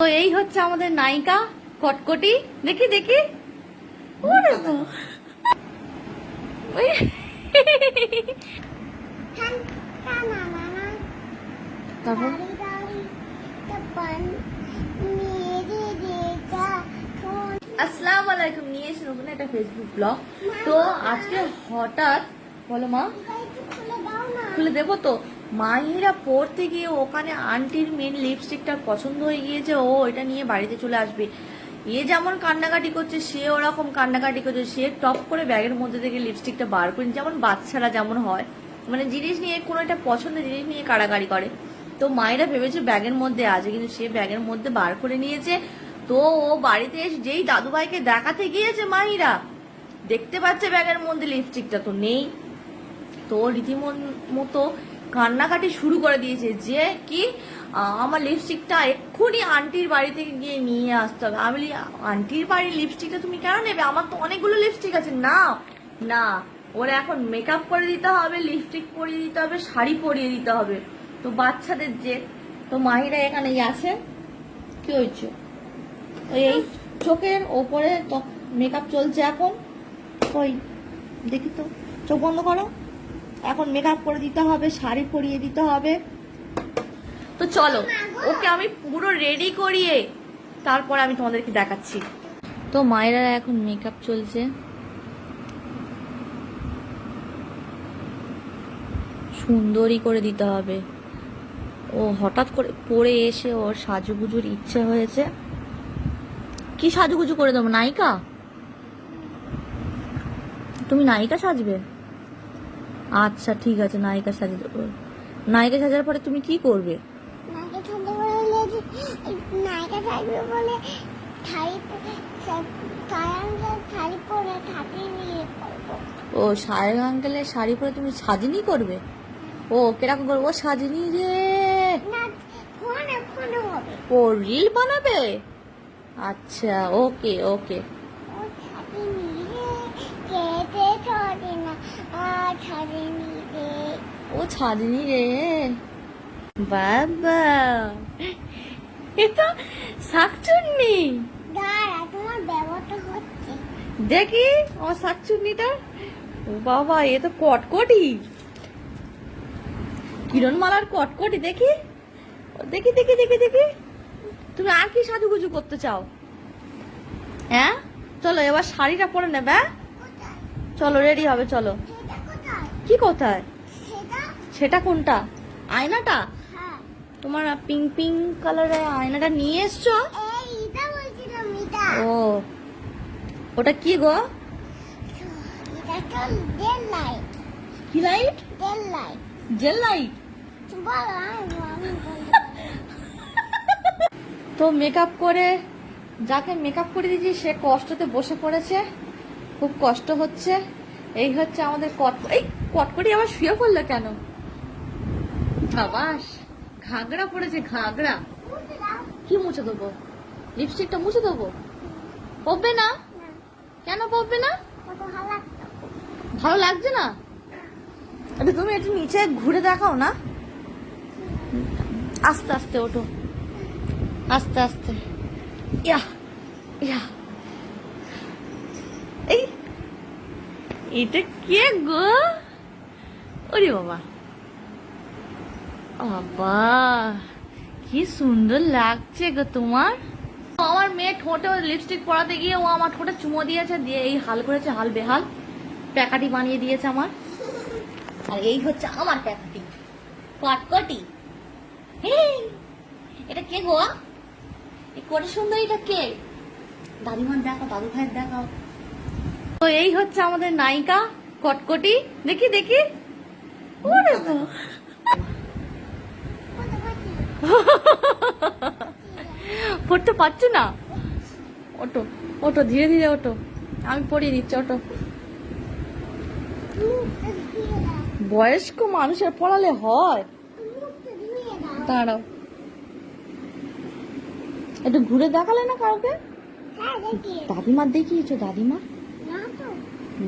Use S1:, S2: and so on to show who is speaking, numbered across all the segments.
S1: তো এই হচ্ছে আমাদের নায়িকা, কটকটি। দেখি দেখি। একটা ফেসবুক ব্লগ তো আজকে হঠাৎ, বলো মা, খুলে দেবো তো? মাহিরা পড়তে গিয়ে ওখানে আন্টির মেন লিপস্টিকটা পছন্দ হয়ে গিয়েছে ও, এটা নিয়ে বাড়িতে চলে আসবে। এ যেমন কান্নাকাটি করছে, সে ওরকম কান্নাকাটি করছে। সে টপ করে ব্যাগের মধ্যে থেকে লিপস্টিকটা বার করে যেমন বাচ্চারা যেমন হয় মানে জিনিস নিয়ে কোনো একটা পছন্দের জিনিস নিয়ে কাড়াকাড়ি করে। তো মায়েরা ভেবেছে ব্যাগের মধ্যে আছে, কিন্তু সে ব্যাগের মধ্যে বার করে নিয়েছে। তো ও বাড়িতে এসে যেই দাদুভাইকে দেখাতে গিয়েছে মাহিরা দেখতে পাচ্ছে ব্যাগের মধ্যে লিপস্টিকটা তো নেই। তো রীতিমন মতো কান্নাকাটি শুরু করে দিয়েছে যে কি আমার লিপস্টিকটা এক্ষুনি আন্টির বাড়ি থেকে গিয়ে নিয়ে আসতে হবে। আমি বলি, আন্টির বাড়ির লিপস্টিকটা তুমি কেন নেবে? আমার তো অনেকগুলো লিপস্টিক আছে না না ওরা এখন মেকআপ করে দিতে হবে লিপস্টিক পরিয়ে দিতে হবে শাড়ি পরিয়ে দিতে হবে। তো বাচ্চাদের যে তো মাহিরা এখানেই আছে? কি হয়েছে? এই চোখের ওপরে মেকআপ চলছে এখন। ওই দেখি তো চোখ বন্ধ করো। এখন মেকআপ করে দিতে হবে, শাড়ি পরিয়ে দিতে হবে। তো চলো, ওকে আমি পুরো রেডি করিয়ে তারপর আমি তোমাদেরকে দেখাচ্ছি। তো মায়েরা এখন মেকআপ চলছে। সুন্দরই করে দিতে হবে। ও হঠাৎ করে পরে এসে ওর সাজুগুজুর ইচ্ছে হয়েছে। কি সাজুগুজু করে দেবো, নায়িকা? তুমি নায়িকা সাজবে? আচ্ছা ঠিক আছে নায়িকা সাজিয়ে দেবো। নায়িকা সাজার পরে তুমি কি করবে?
S2: নায়িকা বলে
S1: ও সায়ন আঙ্কেলের শাড়ি পরে তুমি সাজিনি করবে? ও কীরকম করব? ও সাজিনি রে ও রিল বানাবে? আচ্ছা ওকে ওকে
S2: ও ছাড়ি নিয়ে কেটে ছড়ে না আর ছাড়ি নিয়ে
S1: ও ছাদিনি রে। বাবা এ তো শাকচুন্নি। দেখি আমার শাকচুন্নিটা। ও বাবা এ তো কটকটি। কিরণমালার কটকটি দেখি। দেখি দেখি দেখি দেখি। তুমি আর কি সাজুগুজু করতে চাও? হ্যাঁ? চলো এবার শাড়িটা পরে নেবে হ্যাঁ? চলো রেডি হবে চলো। কি কোথায়?
S2: সেটা
S1: কোনটা? আয়নাটা?
S2: হ্যাঁ।
S1: তোমার পিঙ্ক পিঙ্ক কালারের আয়নাটা নিয়ে এসছো? ও। ওটা কি গো? কি লাইট? Gel light? তো মেকআপ করে যাকে মেকআপ করে দিয়েছি সে কষ্টতে বসে পড়েছে খুব কষ্ট হচ্ছে। এই হচ্ছে আমাদের কট এই কটকটি আবার শুয়ে পড়ল কেন? বাবাস ঘাগড়া পড়েছে, ঘাগড়া। কি মুছে দেবো? লিপস্টিকটা মুছে দেবো? পড়বে না? কেন পড়বে না?
S2: ভালো
S1: লাগছে না? আরে তুমি একটু নিচে ঘুরে দেখাও না। আস্তে আস্তে ওঠো। আস্তে আস্তে। ইয়া ইয়া। এই এটা কে গো? ওরে বাবা। বাবা কি সুন্দর লাগছে গো তোমার। আমার মেয়ে ঠোঁটে লিপস্টিক পরাতে গিয়ে ও আমার ঠোঁটে চুমো দিয়েছে দিয়ে এই হাল করেছে হাল বেহাল। প্যাকাটি বানিয়ে দিয়েছে আমার। আর এই হচ্ছে আমার প্যাকাটি। কটকটি এটা কে গো? এই কত সুন্দর এটা কে? দাদিমার দেখাও দাদু ভাইয়ের দেখাও। তো এই হচ্ছে আমাদের নায়িকা কটকটি। দেখি দেখি। ওরে পড়তে পারছ না? ওটো ওটো ধীরে ধীরে ওটো আমি পড়িয়ে দিচ্ছি ওটো বয়স্ক মানুষের পড়ালে হয়। দাঁড়াও। একটু ঘুরে দেখালে না কাউকে? দাদিমার দেখিয়েছো, দাদিমা?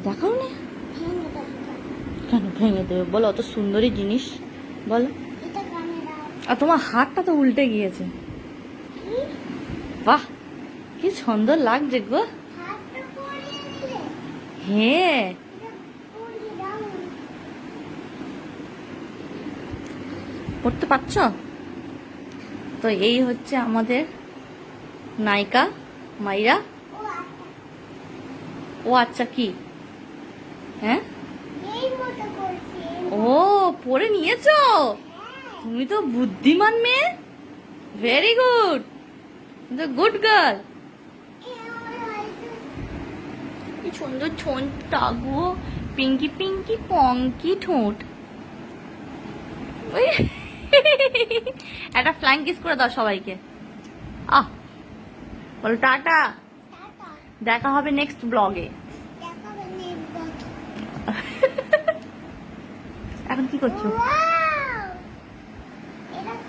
S1: দেখাও না। কেন ভেঙে দেবে? বলো, অত সুন্দরী জিনিস। বলো। আর তোমার হাতটা তো উল্টে গিয়েছে। বাহ কি সুন্দর লাগছে গো। হ্যাঁ। পড়তে পারছ? তো এই হচ্ছে আমাদের নায়িকা মাইরা।
S2: ও আচ্ছা
S1: কি? হ্যাঁ? ও পড়ে নিয়েছো? তুমি তো বুদ্ধিমান মেয়ে? ভেরি গুড গুড গার্ল কি সুন্দর ঠোঁটটা গো পিঙ্কি পিঙ্কি পঙ্কি ঠোঁট। একটা ফ্ল্যাং কিস করে দাও সবাইকে। আহ বলো টাটা।
S2: টাটা
S1: দেখা হবে নেক্সট ব্লগে এখন কি করছ
S2: ওয়াও এটা তো